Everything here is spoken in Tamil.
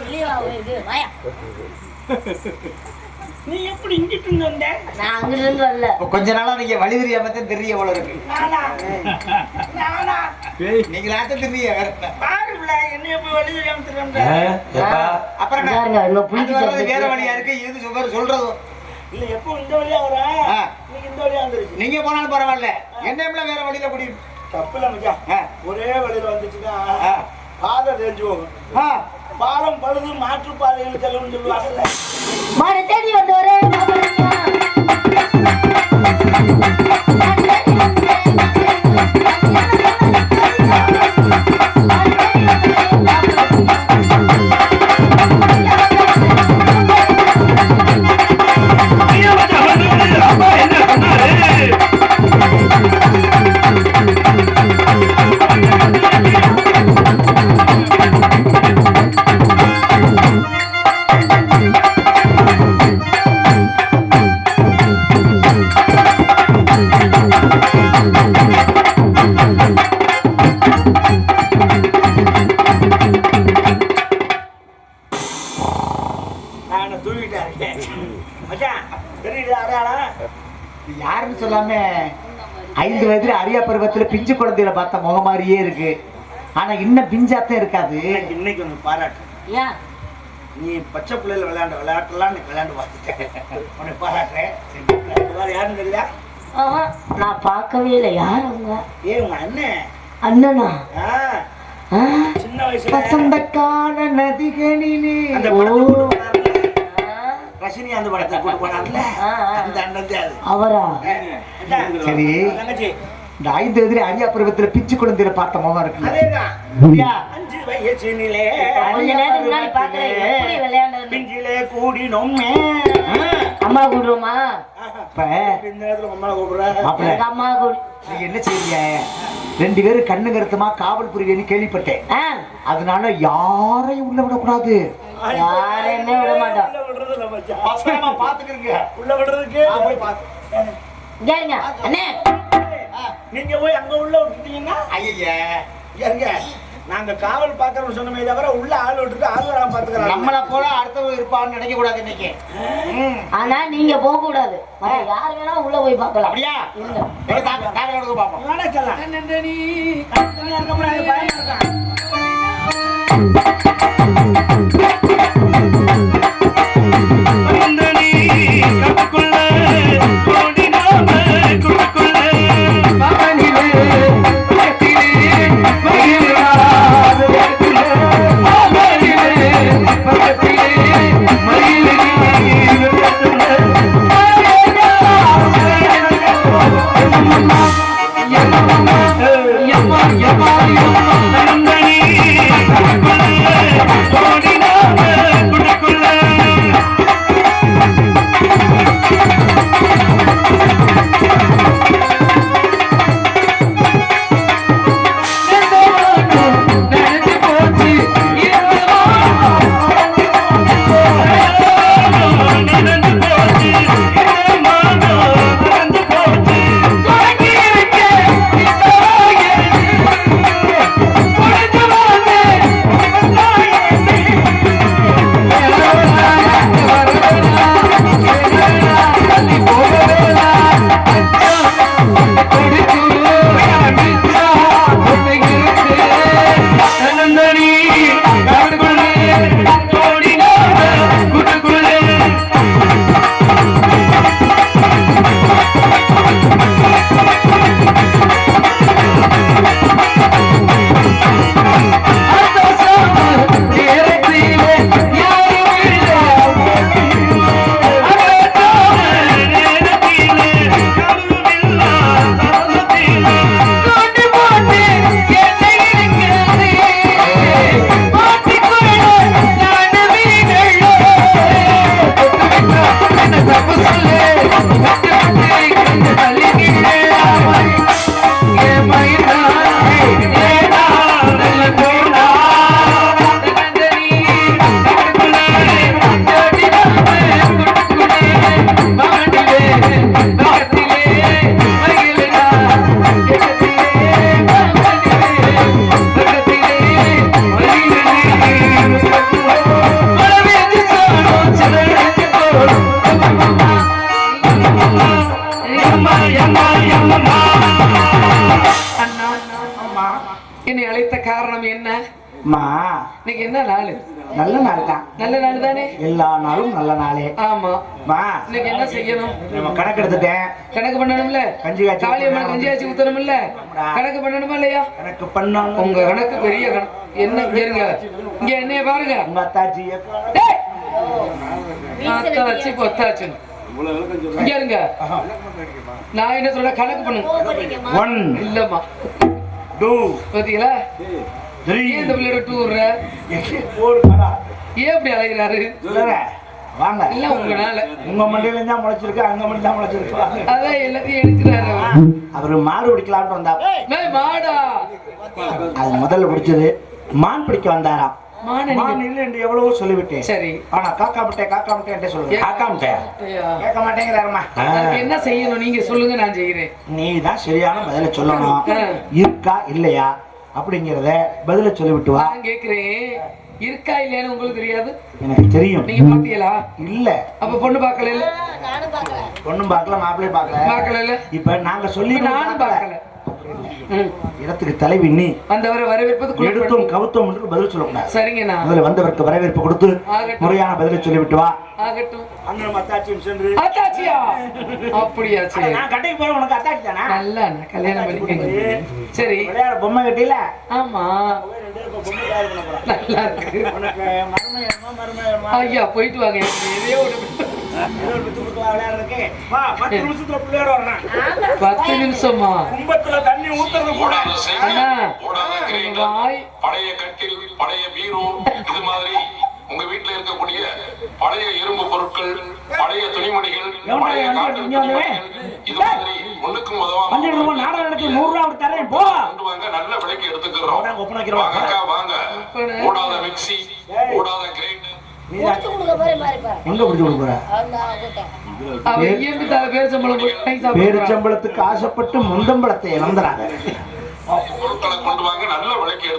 வெளியே வா இது வாயா நீ எப்படி இங்கிட்டு இருந்து வந்த? நான் அங்கிட்டு இருந்து வரல கொஞ்ச நாளா நீங்க வழி தெரியாம தான் தெரிய போல இருக்கு. நானா? நானா? நீங்களாட்டம் தெரிய வேற என்ன? பாருல என்னைய போய் வழி தெரியாம எப்பா? அப்புறம் என்ன? வேற வழியா இருக்கு இது சுவர் சொல்றதும் இல்ல எப்போ இந்த வழியா வர. இன்னைக்கு இந்த வழியா வந்துருச்சு. நீங்க போனாலும் பரவாயில்ல. என்ன வேற வழியில கூடி தப்பு இல்ல மச்சான். ஆ. ஒரே வழியில வந்துச்சுன்னா. பாதை தெரிஞ்சு போகும். ஆ, பாலம் பழுது மாற்று பாதையில் செல்லுன்னு சொல்லுவாங்கல்ல. மாடு தேடி வந்தவரே சொல்லாம ஐந்து வயதுல அரியா பருவத்துல பிஞ்சு குழந்தையில பார்த்த முகம் மாதிரியே இருக்கு. ஆனா இன்னும் பிஞ்சாத்தான் இருக்காது. இன்னைக்கு வந்து பாராட்டு. ஏன் நீ பச்சை பிள்ளைல விளையாண்ட விளையாட்டுலாம் நீ விளையாண்டு பார்த்துட்டேன் உன்னை பாராட்டுறேன். வேற யாருன்னு தெரியல? ஆஹா, நான் பார்க்கவே இல்லை. யார் அவங்க? ஏ உங்க அண்ணன்? அண்ணனா சின்ன வயசுல. வசந்த கால நதிகளிலே ரஜினி அந்த படத்தை கூட்டு போனார்ல. அந்த அண்ணன் அது. அவரா? சரி. இந்த ஐந்து வயதுல அரியா பருவத்துல பிஞ்சு குழந்தையில பார்த்த முகம் இருக்கு கூடினோமே. அம்மா கூடுறோமா? இப்ப? இந்த நேரத்துல அம்மா கூடு என்ன செய்றீங்க ரெண்டு பேரும் கண்ணு கருத்துமா காவல் புரிவேன்னு கேள்விப்பட்டேன். அதனால யாரையும் உள்ள விடக்கூடாது. யாரையுமே விட மாட்டோம். பாத்துக்கிறீங்க. உள்ள விடுறதுக்கு போய் பாத்து. அண்ணே. நீங்க போய் அங்க உள்ள விட்டுட்டீங்கன்னா ஐயா ஏங்க நாங்க காவல் பாக்குறோம் சொன்னமே தவிர உள்ள ஆள் விட்டுட்டு ஆள் வராம பாத்துக்கிறாங்க நம்மள போல அடுத்தவங்க இருப்பான்னு நினைக்க கூடாது இன்னைக்கு. ஆனா நீங்க போக கூடாது யார் வேணா உள்ள போய் பார்க்கலாம். அப்படியா? இருங்க. சொல்லலாம் தனியா இருக்க முடியாது பயமா அம்மா இன்னைக்கு என்ன நாள்? நல்ல நாள் தான் நல்ல நாள் தானே? எல்லா நாளும் நல்ல நாளே. ஆமா. அம்மா இன்னைக்கு என்ன செய்யணும்? நம்ம கணக்கு எடுத்துட்டேன். கணக்கு பண்ணணும்ல? கஞ்சி காய்ச்சி காளியம்மன் கஞ்சி ஆச்சு ஊத்தணும்ல? கணக்கு பண்ணணுமா இல்லையா? கணக்கு பண்ணணும். உங்க கணக்கு பெரிய கணக்கு. என்ன இங்க இருங்க. இங்க என்னைய பாருங்க. உங்க அத்தாச்சி டேய்! அத்தாச்சு பொத்தாச்சு இங்க இருங்க. நான் என்ன சொல்ற கணக்கு பண்ணுங்க ஒன் இல்லம்மா. டூ பாத்தீங்களா? ஏன் இந்த பிள்ளையோட டூர் ஃபோர் ஏன் இப்படி அலைகிறாரு வாங்க. இல்ல உங்கனால உங்க மண்டியில தான் முளைச்சிருக்கு அங்க மண்டி தான் முளைச்சிருக்கு. அதான் எல்லாத்தையும் எடுக்கிறாரு அவரு. மாடு பிடிக்கலாம்னு வந்தா. மாடா. அது முதல்ல பிடிச்சது. மான் பிடிக்க வந்தாராம் மான இல்லை. என்று எவ்வளவோ சொல்லிவிட்டேன். சரி. ஆனா காக்கா முட்டை காக்கா முட்டை என்று சொல்லுங்க. காக்கா முட்டை ஐயா. கேட்க மாட்டேங்கிறாருமா என்ன செய்யணும்? நீங்க சொல்லுங்க நான் செய்கிறேன். நீ தான் சரியான பதில சொல்லணும். இருக்கா இல்லையா? அப்படிங்கிறத பதில சொல்லிவிட்டு வா நான் கேக்குறேன் இருக்கா இல்லையான்னு உங்களுக்கு தெரியாது? எனக்கு தெரியும். நீங்க பாத்தீங்களா? இல்ல. அப்ப பொண்ணு பார்க்கல இல்ல? நானும் பார்க்கல. பொண்ணும் பார்க்கல மாப்பிள்ளையும் பார்க்கல. பார்க்கல இல்ல? இப்ப நாங்க சொல்லி நானும் பார்க்கல. ம். இடத்துக்கு தலைவி நீ வந்தவரை வரவேற்பது. எடுத்தோம் கவுத்தோம் என்று பதில் சொல்லக்கூடாது. சரிங்கண்ணா. முதல்ல வந்தவருக்கு வரவேற்பு கொடுத்து. முறையான பதிலை சொல்லிவிட்டு வா. ஆகட்டும். அண்ணன் அத்தாச்சியும் சென்று. அத்தாச்சியா அப்படியா சரி. நான் உனக்கு அத்தாச்சி தானே? நல்லா கல்யாணம் பண்ணிக்கங்க. சரி. விளையாட பொம்மை கட்டில ஆமா. நல்லா இருக்கு. ஐயா போயிட்டு வாங்க. எனக்கு எதையோ பத்து நிமிஷமா? கும்பத்துல தண்ணி ஊத்துறது கூட அண்ணா ஓடாத கிரைண்டர் வாய். பழைய கட்டில் பழைய பீரோ இது மாதிரி உங்க வீட்டுல இருக்கக்கூடிய பழைய இரும்பு பொருட்கள் பழைய துணிமணிகள் பழைய துணிமணிகள் இது மாதிரி ஒண்ணுக்கும் உதவாம நாடகம் நூறு ரூபா தரேன் போ. கொண்டு வாங்க. நல்ல விலைக்கு எடுத்துக்கிறோம். வாங்க. வாங்க. ஓடாத முடிச்சு கொடுக்க போறே மாதிரி பாரு. எங்க அவ பேர் சம்பளம் போட்டு. பேரிச்சம்பளத்துக்கு ஆசைப்பட்டு முந்தம்பளத்தை இழந்துறாங்க பொருட்களை கொண்டு வாங்க நல்ல விலைக்கு